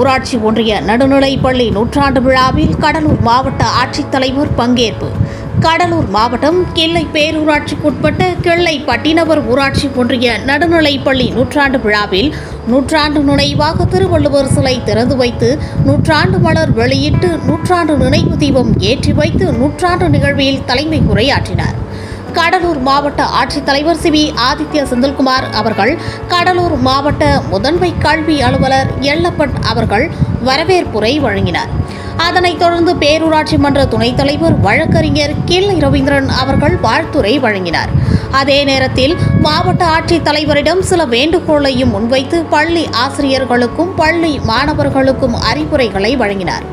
ஊராட்சி ஒன்றிய நடுநிலைப்பள்ளி நூற்றாண்டு விழாவில் கடலூர் மாவட்ட ஆட்சித்தலைவர் பங்கேற்பு. கடலூர் மாவட்டம் கிள்ளை பேரூராட்சிக்குட்பட்ட கிள்ளை பட்டினவர் ஊராட்சி ஒன்றிய நடுநிலைப்பள்ளி நூற்றாண்டு விழாவில் நூற்றாண்டு நினைவாக திருவள்ளுவர் சிலை திறந்து வைத்து நூற்றாண்டு மலர் வெளியிட்டு நூற்றாண்டு நினைவு தீபம் ஏற்றி வைத்து நூற்றாண்டு நிகழ்வில் தலைமை உரையாற்றினார். கடலூர் மாவட்ட ஆட்சித்தலைவர் சி வி ஆதித்ய செந்தில்குமார் அவர்கள் கடலூர் மாவட்ட முதன்மை கல்வி அலுவலர் எல்லப்பன் அவர்கள் வரவேற்புரை வழங்கினார். அதனைத் தொடர்ந்து பேரூராட்சி மன்ற துணைத் தலைவர் வழக்கறிஞர் கிள்ளை ரவீந்திரன் அவர்கள் வாழ்த்துரை வழங்கினார். அதே நேரத்தில் மாவட்ட ஆட்சித் தலைவரிடம் சில வேண்டுகோளையும் முன்வைத்து பள்ளி ஆசிரியர்களுக்கும் பள்ளி மாணவர்களுக்கும் அறிவுரைகளை வழங்கினார்.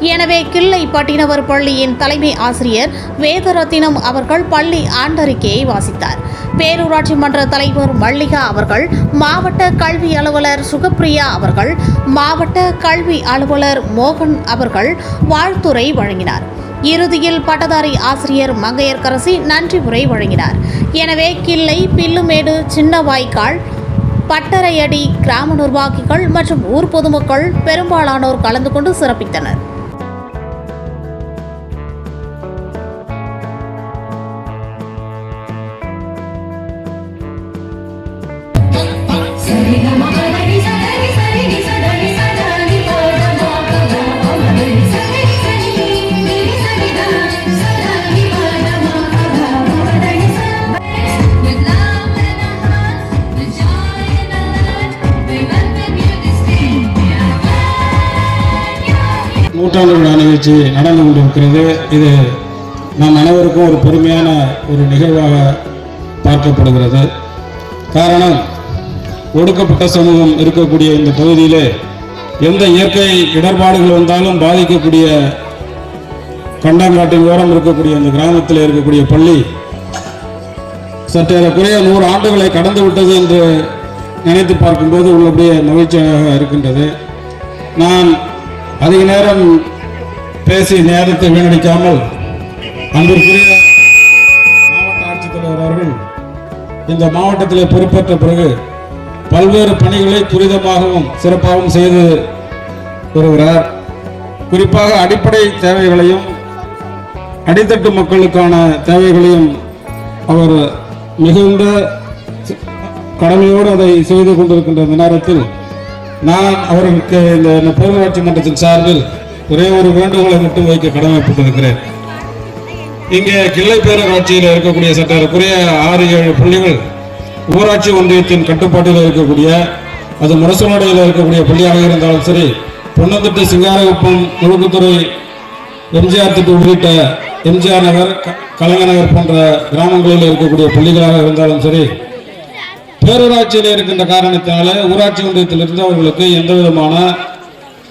எனவே கிள்ளை பட்டினவர் பள்ளியின் தலைமை ஆசிரியர் வேதரத்தினம் அவர்கள் பள்ளி ஆண்டறிக்கையை வாசித்தார். பேரூராட்சி மன்ற தலைவர் மல்லிகா அவர்கள் மாவட்ட கல்வி அலுவலர் சுகப்பிரியா அவர்கள் மாவட்ட கல்வி அலுவலர் மோகன் அவர்கள் வாழ்த்துரை வழங்கினார். இறுதியில் பட்டதாரி ஆசிரியர் மங்கையர்கரசி நன்றி உரை வழங்கினார். எனவே கிள்ளை பில்லுமேடு சின்ன வாய்க்கால் பட்டறையடி கிராம நிர்வாகிகள் மற்றும் ஊர் பொதுமக்கள் பெரும்பாலானோர் கலந்து கொண்டு சிறப்பித்தனர். Here. விழா நிகழ்ச்சி நடந்து கொண்டிருக்கிறது இது நம் அனைவருக்கும் ஒரு பெருமையான ஒரு நிகழ்வாக பார்க்கப்படுகிறது காரணம் ஒடுக்கப்பட்ட சமூகம் இருக்கக்கூடிய இந்த பகுதியிலே எந்த இயற்கை இடர்பாடுகள் வந்தாலும் பாதிக்கக்கூடிய கண்டங்காட்டின் ஓரம் இருக்கக்கூடிய இந்த கிராமத்தில் இருக்கக்கூடிய பள்ளி சற்றேறக்குறைய நூறு ஆண்டுகளை கடந்து விட்டது என்று நினைத்து பார்க்கும்போது உள்ளபடியே மகிழ்ச்சியாக இருக்கின்றது நான் அதிக நேரம் பேசி நேரத்தை வீணடிக்காமல் அன்பிற்குரிய மாவட்ட ஆட்சித்தலைவர் அவர்கள் இந்த மாவட்டத்தில் பொறுப்பேற்ற பிறகு பல்வேறு பணிகளை துரிதமாகவும் சிறப்பாகவும் செய்து வருகிறார். குறிப்பாக அடிப்படை தேவைகளையும் அடித்தட்டு மக்களுக்கான தேவைகளையும் அவர் மிகுந்த கடமையோடு அதை செய்து கொண்டிருக்கின்ற இந்த நேரத்தில் நான் அவர்களுக்கு இந்த இந்த பேரூராட்சி மன்றத்தின் சார்பில் ஒரே ஒரு வேண்டுகோளை மட்டும் வைக்க கடமைப்பட்டிருக்கிறேன். இங்கே கிள்ளை பேரூராட்சியில் இருக்கக்கூடிய சற்றக்குறைய ஆறு ஏழு பள்ளிகள் ஊராட்சி ஒன்றியத்தின் கட்டுப்பாட்டில் இருக்கக்கூடிய அது முரசநாடையில் இருக்கக்கூடிய பள்ளியாக இருந்தாலும் சரி பொன்னந்திட்டு சிங்காரகுப்பம் முழுக்குத்துறை எம்ஜிஆர் திட்டு உள்ளிட்ட எம்ஜிஆர் நகர் கலைஞர் நகர் போன்ற கிராமங்களில் இருக்கக்கூடிய பள்ளிகளாக இருந்தாலும் சரி பேரூராட்சியில் இருக்கின்ற காரணத்தினால ஊராட்சி ஒன்றியத்திலிருந்து அவர்களுக்கு எந்த விதமான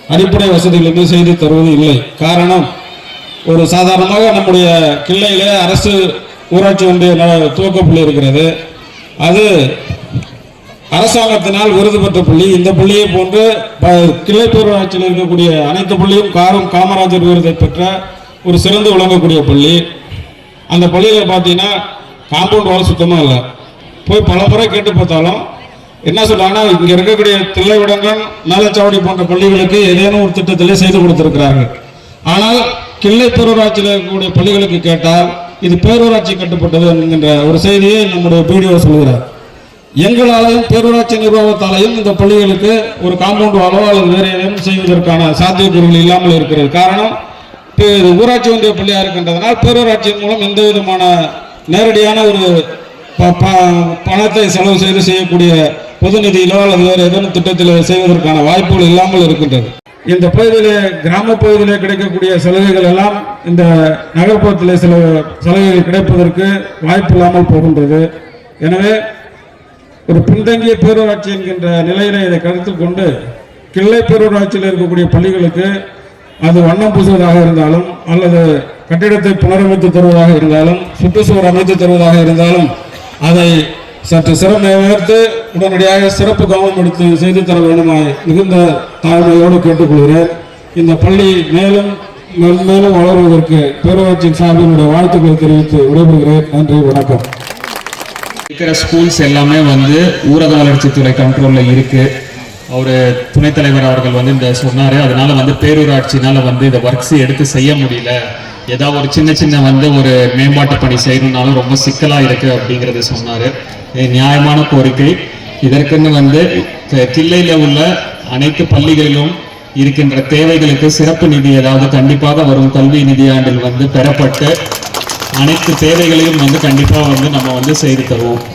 அடிப்படை வசதிகளுமே செய்து தருவது இல்லை. காரணம் ஒரு சாதாரணமாக நம்முடைய கிள்ளையிலே அரசு ஊராட்சி ஒன்றிய துவக்க புள்ளி இருக்கிறது. அது அரசாங்கத்தினால் விருது பெற்ற புள்ளி இந்த புள்ளியை போன்று ப- கிளை பேரூராட்சியில் இருக்கக்கூடிய அனைத்து புள்ளியும் காரும் காமராஜர் விருதை பெற்ற ஒரு சிறந்து விளங்கக்கூடிய பள்ளி. அந்த பள்ளியில் பார்த்தீங்கன்னா காம்பவுண்ட் வால் சுத்தமாக இல்லை. போய் பல முறை கேட்டு பார்த்தாலும் என்ன சொல்றாங்கன்னா இங்க இருக்கக்கூடிய தில்லைவிடங்கள் மேலச்சாவடி போன்ற பள்ளிகளுக்கு ஏதேனும் ஒரு திட்டத்திலே செய்து கொடுத்திருக்கிறாங்க. ஆனால் கிள்ளை பேரூராட்சியில் இருக்கக்கூடிய பள்ளிகளுக்கு கேட்டால் இது பேரூராட்சி கட்டுப்பட்டது என்கின்ற ஒரு செய்தியை நம்முடைய பிடிஓ சொல்கிறார். எங்களாலையும் பேரூராட்சி நிர்வாகத்தாலையும் இந்த பள்ளிகளுக்கு ஒரு காம்பவுண்ட் வாலோ அல்லது வேறு ஏதேனும் செய்வதற்கான சாத்தியக்கூறுகள் இல்லாமல் இருக்கிறது. காரணம் இப்போ இது ஊராட்சி ஒன்றிய பள்ளியாக இருக்கின்றதனால் பேரூராட்சியின் மூலம் எந்த விதமான நேரடியான ஒரு பணத்தை செலவு செய்து செய்யக்கூடிய பொது நிதியிலோ அல்லது வேறு ஏதேனும் திட்டத்தில் செய்வதற்கான வாய்ப்புகள் இல்லாமல் இருக்கின்றது. இந்த பகுதியிலே கிராம பகுதியிலே கிடைக்கக்கூடிய சலுகைகள் எல்லாம் இந்த நகர்ப்புறத்திலே சில சலுகைகள் கிடைப்பதற்கு வாய்ப்பு இல்லாமல் போகின்றது. எனவே ஒரு பின்தங்கிய பேரூராட்சி என்கின்ற நிலையில இதை கருத்தில் கொண்டு கிள்ளை பேரூராட்சியில் இருக்கக்கூடிய பள்ளிகளுக்கு அது வண்ணம் பூசுவதாக இருந்தாலும் அல்லது கட்டிடத்தை புனரமைத்து தருவதாக இருந்தாலும் சுற்றுச்சுவர் அமைத்து தருவதாக இருந்தாலும் அதை சற்று சிறமை உயர்த்து உடனடியாக சிறப்பு கவனம் எடுத்து செய்து தர வேண்டுமாய் மிகுந்த தாழ்மையோடு கேட்டுக்கொள்கிறேன். இந்த பள்ளி மேலும் மேலும் வளர்வதற்கு பேரூராட்சியின் சார்பினுடைய வாழ்த்துக்களை தெரிவித்து விடைபெறுகிறேன். நன்றி வணக்கம். இருக்கிற ஸ்கூல்ஸ் எல்லாமே வந்து ஊரக வளர்ச்சித்துறை கண்ட்ரோலில் இருக்கு. அவர் துணைத் தலைவர் அவர்கள் வந்து இந்த சொன்னார். அதனால வந்து பேரூராட்சினால வந்து இந்த ஒர்க்ஸ் எடுத்து செய்ய முடியல. ஏதாவது ஒரு சின்ன சின்ன வந்து ஒரு மேம்பாட்டு பணி செய்யணும்னாலும் ரொம்ப சிக்கலாக இருக்கு அப்படிங்கிறத சொன்னார். இது நியாயமான கோரிக்கை. இதற்குன்னு வந்து க- உள்ள அனைத்து பள்ளிகளிலும் இருக்கின்ற தேவைகளுக்கு சிறப்பு நிதி ஏதாவது கண்டிப்பாக வரும் கல்வி நிதியாண்டில் வந்து பெறப்பட்டு அனைத்து தேவைகளையும் வந்து கண்டிப்பாக வந்து நம்ம வந்து செய்து தருவோம்.